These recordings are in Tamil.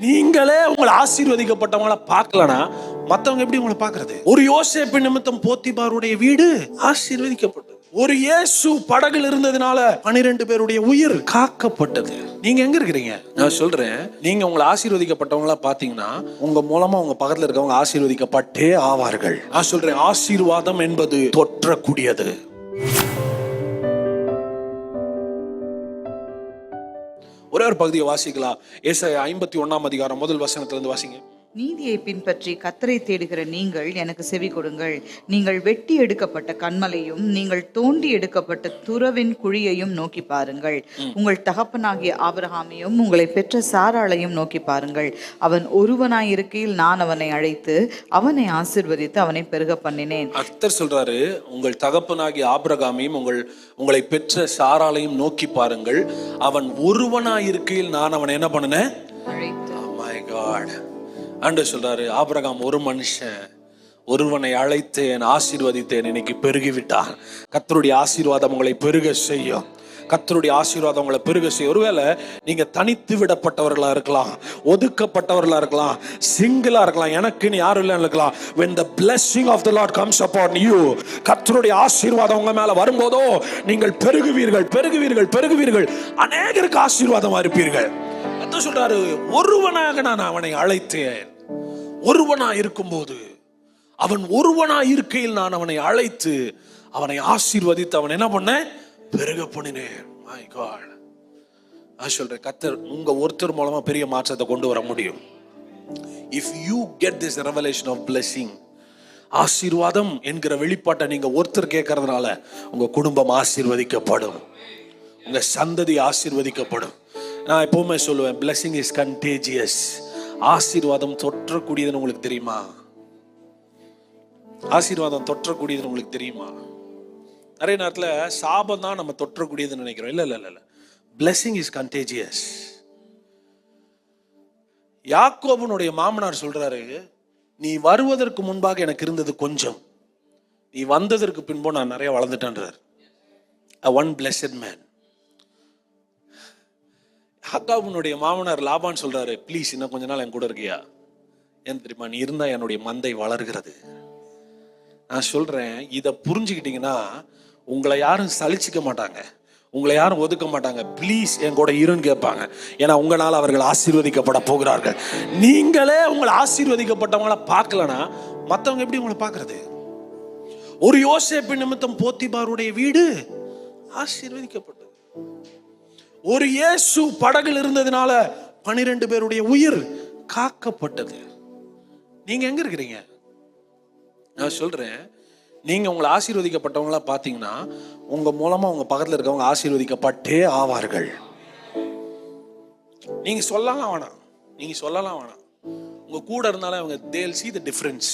நீங்களே உங்களை ஆசீர்வதிக்கப்பட்டவங்கள பார்க்கலனா மத்தவங்க எப்படி உங்களை பார்க்கறது? ஒரு யோசேப்பு நிமித்தம் போத்திபாருடைய வீடு ஆசீர்வதிக்கப்பட்டது. ஒரு இயேசு படகுல இருந்ததுனால பனிரெண்டு பேருடைய உயிர் காக்கப்பட்டது. நீங்க எங்க இருக்கிறீங்க? நான் சொல்றேன் நீங்க உங்களை ஆசீர்வதிக்கப்பட்டவங்களா பாத்தீங்கன்னா உங்க மூலமா உங்க பக்கத்துல இருக்கவங்க ஆசீர்வதிக்கப்பட்டே ஆவார்கள். நான் சொல்றேன் ஆசீர்வாதம் என்பது தொற்றக்கூடியது. ஒரே ஒரு பகுதியை வாசிக்கலாம். ஏசாயா ஐம்பத்தி ஒண்ணாம் அதிகாரம் முதல் வசனத்திலேருந்து வாசிங்க. நீதியை பின்பற்றி கத்தரை தேடுகிற நீங்கள் எனக்கு செவி கொடுங்கள். நீங்கள் வெட்டி எடுக்கப்பட்ட கண்மலையும் நீங்கள் தோண்டி எடுக்கப்பட்ட துறவின் குழியையும் நோக்கி பாருங்கள். உங்கள் தகப்பனாகிய ஆபிரகாமையும் உங்களை பெற்ற சாராளையும் நோக்கி பாருங்கள். அவன் ஒருவனாயிருக்கையில் நான் அவனை அழைத்து அவனை ஆசிர்வதித்து அவனை பெருக பண்ணினேன். அர்த்தர் சொல்றாரு உங்கள் தகப்பனாகிய ஆபிரகாமையும் உங்கள் உங்களை பெற்ற சாராளையும் நோக்கி பாருங்கள். அவன் ஒருவனாயிருக்கையில் நான் அவனை என்ன பண்ணினேன்? மை காட் ஆண்டு சொல்றாரு ஆபிரகாம் ஒரு மனுஷன் ஒருவனை அழைத்தேன் ஆசீர்வதித்தேன் இன்னைக்கு பெருகிவிட்டான். கத்தருடைய ஆசீர்வாதம் உங்களை பெருக செய்யும். கத்தருடைய ஆசீர்வாதம் உங்களை பெருக செய்யும். ஒருவேளை நீங்க தனித்து விடப்பட்டவர்களா இருக்கலாம் ஒதுக்கப்பட்டவர்களா இருக்கலாம் சிங்கிளா இருக்கலாம் எனக்குன்னு யாரும் இல்லைன்னு இருக்கலாம். When the blessing of the lord comes upon you கத்தருடைய ஆசீர்வாதம் உங்க மேல வரும்போதோ நீங்கள் பெருகுவீர்கள் பெருகுவீர்கள் பெருகுவீர்கள். அநேகருக்கு ஆசீர்வாதமா இருப்பீர்கள். அதான் சொல்றாரு ஒருவனாக நான் அவனை அழைத்தேன். ஒருவனா இருக்கும்போது அவன் ஒருவனா இருக்கையில் நான் அவனை அழைத்து அவனை ஆசீர்வதித்து அவன் என்ன பண்ண? பெருக பண்ணினேன். காட் நான் சொல்றேன் கத்தர் உங்க ஒருத்தர் மூலமா பெரிய மாற்றத்தை கொண்டு வர முடியும். If you get this revelation of blessing ஆசீர்வாதம் என்கிற வெளிப்பாட்டை நீங்க ஒருத்தர் கேட்கறதுனால உங்க குடும்பம் ஆசீர்வதிக்கப்படும். உங்க சந்ததி ஆசீர்வதிக்கப்படும். நான் எப்பவுமே சொல்லுவேன். பிளஸிங் இஸ் கண்டேஜியஸ் ஆசீர்வாதம் தொற்றக்கூடியதுன்னு உங்களுக்கு தெரியுமா? ஆசீர்வாதம் தொற்றக்கூடியதுன்னு உங்களுக்கு தெரியுமா? நிறைய நேரத்தில் சாபம் தான் நம்ம தொற்றக்கூடியதுன்னு நினைக்கிறோம். இல்லை இல்லை இல்லை இல்ல. இஸ் கண்டேஜியஸ் யாக்கோபனுடைய மாமனார் சொல்றாரு நீ வருவதற்கு முன்பாக எனக்கு இருந்தது கொஞ்சம். நீ வந்ததற்கு பின்போ நான் நிறைய வளர்ந்துட்டேன்றார். ஒன் பிளஸட் மேன் யாக்காபனுடைய மாமனார் லாபான்னு சொல்றாரு ப்ளீஸ் இன்னும் கொஞ்ச நாள் என் கூட இருக்கியா? ஏன் தெரியுமா நீ இருந்தா என்னுடைய மந்தை வளர்கிறது. நான் சொல்றேன் இதை புரிஞ்சுக்கிட்டீங்கன்னா உங்களை யாரும் சலிச்சிக்க மாட்டாங்க. உங்களை யாரும் ஒதுக்க மாட்டாங்க. ப்ளீஸ் என் கூட இருன்னு கேட்பாங்க. ஏன்னா உங்களால் அவர்கள் ஆசீர்வதிக்கப்பட போகிறார்கள். நீங்களே உங்களை ஆசீர்வதிக்கப்பட்டவங்கள பார்க்கலனா மற்றவங்க எப்படி உங்களை பார்க்கறது? ஒரு யோசேப்பு நிமித்தம் போத்திபாருடைய வீடு ஆசீர்வதிக்கப்படும். ஒரு இயேசு படகுல இருந்ததுனால பனிரெண்டு பேருடைய உயிர் காக்கப்பட்டது. நீங்க எங்க இருக்கிறீங்க? நான் சொல்றேன் நீங்க உங்களை ஆசீர்வதிக்கப்பட்டவங்களா பாத்தீங்கன்னா உங்க மூலமா உங்க பக்கத்துல இருக்கவங்க ஆசீர்வதிக்கப்பட்டே ஆவார்கள். நீங்க சொல்லலாம் வேணாம். நீங்க சொல்லலாம் வேணாம். உங்க கூட இருந்தாலும் அவங்க தேல் சி த டிஃபரன்ஸ்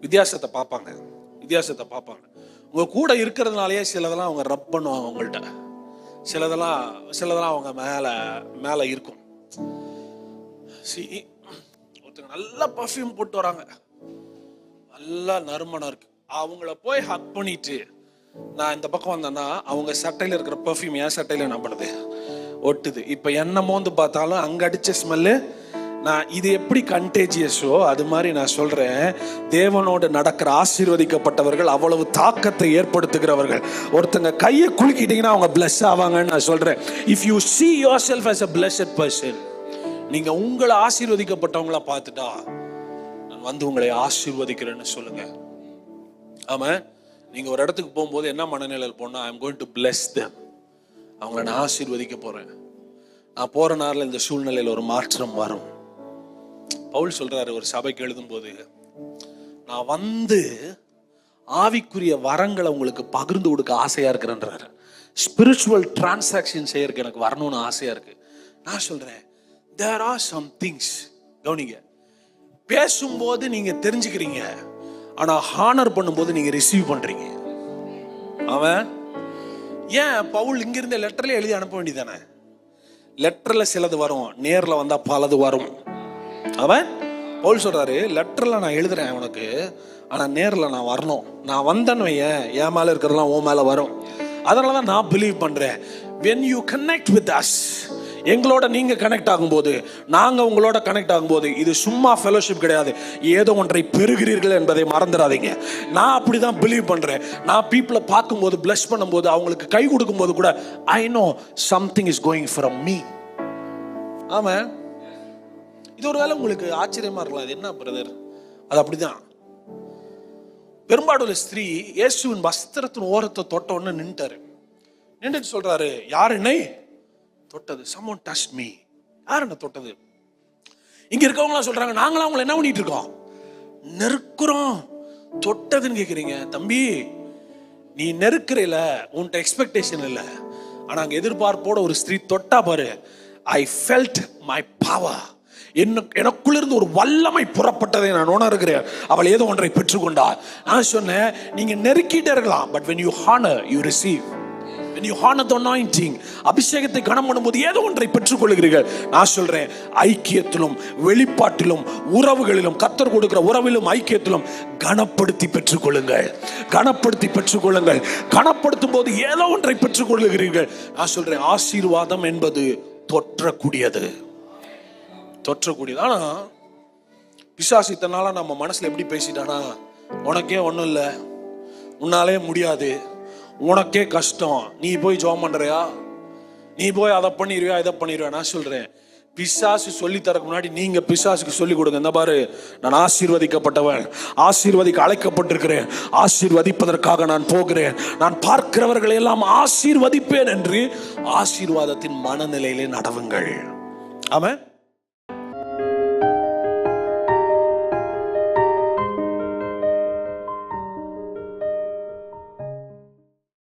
வித்தியாசத்தை பார்ப்பாங்க. வித்தியாசத்தை பார்ப்பாங்க. உங்க கூட இருக்கிறதுனாலயே சிலதெல்லாம் அவங்க ரப் பண்ணுவாங்க உங்கள்கிட்ட சிலதெல்லாம் சிலதெல்லாம் அவங்க மேலே மேலே இருக்கும். சி ஒருத்தங்க நல்லா பர்ஃப்யூம் போட்டு வராங்க. நல்லா நறுமணம் இருக்கு. அவங்கள போய் ஹக் பண்ணிட்டு நான் இந்த பக்கம் வந்தேன்னா அவங்க சட்டையில் இருக்கிற பர்ஃப்யூம் ஏன் சட்டையில் என்ன பண்ணுது ஒட்டுது. இப்போ என்ன மோந்து பார்த்தாலும் அங்கே அடித்த ஸ்மெல்லு நான் இது எப்படி கண்டேஜியஸோ அது மாதிரி நான் சொல்கிறேன் தேவனோடு நடக்கிற ஆசீர்வதிக்கப்பட்டவர்கள் அவ்வளவு தாக்கத்தை ஏற்படுத்துகிறவர்கள். ஒருத்தங்க கையை குலுக்கிட்டீங்கன்னா அவங்க பிளஸ் ஆவாங்கன்னு நான் சொல்கிறேன் if you see yourself as a blessed person நீங்கள் உங்களை ஆசீர்வதிக்கப்பட்டவங்கள பார்த்துட்டா நான் வந்து உங்களை ஆசீர்வதிக்கிறேன்னு சொல்லுங்க. ஆமாம் நீங்கள் ஒரு இடத்துக்கு போகும்போது என்ன மனநிலையில் போனால் I am going to bless them அவங்கள நான் ஆசீர்வதிக்க போகிறேன் நான் போகிற நாளில் இந்த சூழ்நிலையில் ஒரு மாற்றம் வரும். பவுல் சொல்றாரு ஒரு சபைக்கு எழுதும்போது நான் வந்து ஆவிக்குரிய வரங்களை உங்களுக்கு பகிர்ந்து கொடுக்க ஆசையா இருக்கிறேன்றாரு. ஸ்பிரிச்சுவல் டிரான்சாக்ஷன் செய்யறதுக்கு எனக்கு வரணும்னு ஆசையா இருக்கு. நான் சொல்றேன் தேர் ஆர் சம் திங்ஸ் கவனிங்க. பேசும்போது நீங்க தெரிஞ்சுக்கிறீங்க ஆனா ஹானர் பண்ணும்போது நீங்க ரிசீவ் பண்றீங்க. அவன் ஏன்? பவுல் இங்கிருந்த லெட்டர்ல எழுதி அனுப்ப வேண்டியதானே லெட்டர்ல சிலது வரும் நேர்ல வந்தா பலது வரும். அவன்? பவுல் சொல்கிறாரு லெட்டரில் நான் எழுதுறேன் உனக்கு. ஆனால் நேரில் நான் வரணும். நான் வந்தேன்னு வையேன் என் மேலே இருக்கிறதெல்லாம் உன் மேலே வரும். அதனால தான் நான் பிலீவ் பண்ணுறேன் when you connect with us எங்களோட நீங்கள் கனெக்ட் ஆகும்போது நாங்கள் உங்களோட கனெக்ட் ஆகும்போது இது சும்மா ஃபெலோஷிப் கிடையாது. ஏதோ ஒன்றை பெறுகிறீர்கள் என்பதை மறந்துடாதீங்க. நான் அப்படி தான் பிலீவ் பண்ணுறேன் நான் பீப்புளை பார்க்கும்போது பிளஸ் பண்ணும்போது அவங்களுக்கு கை கொடுக்கும்போது கூட I know something is going from me ஆமாம் இது ஒரு வேளை உங்களுக்கு ஆச்சரியமா இருக்கலாம். அது என்ன பிரதர் அது அப்படிதான். பெரும்பாடுள்ள ஸ்திரீ இயேசுவின் வஸ்திரத்தின் ஓரத்தை தொட்ட உடனே நின்ட்டாரு. நின்றுட்டு சொல்றாரு யார் என்னை தொட்டது? சமோன் டச் மீ யார் என்ன தொட்டது? இங்க இருக்கவங்களாம் சொல்றாங்க நாங்களாம் அவங்களை என்ன பண்ணிட்டு இருக்கோம்? நெருக்குறோம். தொட்டதுன்னு கேக்குறீங்க தம்பி. நீ நெருக்கிறல உன்கிட்ட எக்ஸ்பெக்டேஷன் இல்லை. ஆனா அங்க எதிர்பார்ப்போட ஒரு ஸ்திரீ தொட்டா பாரு. ஐ ஃபெல்ட் மை பவர் என்ன எனக்குள்ளிருந்து ஒரு வல்லமை புறப்பட்டதை நான் உணர்கிறேன். அவள் ஏதோ ஒன்றை பெற்றுக்கொண்டாள் நான் சொன்னேன் நீங்க நெருக்கிட்டே இருக்கலாம் but when you honour you receive you you honor the அபிஷேகத்தை கனம் பண்ணும்போது ஏதோ ஒன்றை பெற்றுக்கொள்கிறீர்கள். நான் சொல்றேன் ஐக்கியத்திலும் வெளிப்பாட்டிலும் உறவுகளிலும் கத்தர் கொடுக்கிற உறவிலும் ஐக்கியத்திலும் கனப்படுத்தி பெற்றுக்கொள்ளுங்கள். கனப்படுத்தி பெற்றுக்கொள்ளுங்கள். கனப்படுத்தும் போது ஏதோ ஒன்றை பெற்றுக்கொள்ளுகிறீர்கள் நான் சொல்றேன் ஆசீர்வாதம் என்பது தொற்றக்கூடியது. தொற்றக்கூடியது. ஆனால் பிசாசு இத்தனை நம்ம மனசில் எப்படி பேசிட்டானா உனக்கே ஒன்றும் இல்லை. உன்னாலே முடியாது. உனக்கே கஷ்டம். நீ போய் ஜோம் பண்ணுறியா நீ போய் அதை பண்ணிடுவியா இதை பண்ணிடுவியா நான் சொல்கிறேன் பிசாசு சொல்லி தரக்கு முன்னாடி நீங்க பிசாசுக்கு சொல்லி கொடுங்க. இந்த பாரு நான் ஆசீர்வதிக்கப்பட்டவன். ஆசீர்வதிக்க அழைக்கப்பட்டிருக்கிறேன். ஆசீர்வதிப்பதற்காக நான் போகிறேன். நான் பார்க்கிறவர்களை எல்லாம் ஆசீர்வதிப்பேன் என்று ஆசீர்வாதத்தின் மனநிலையிலே நடவுங்கள். ஆமாம்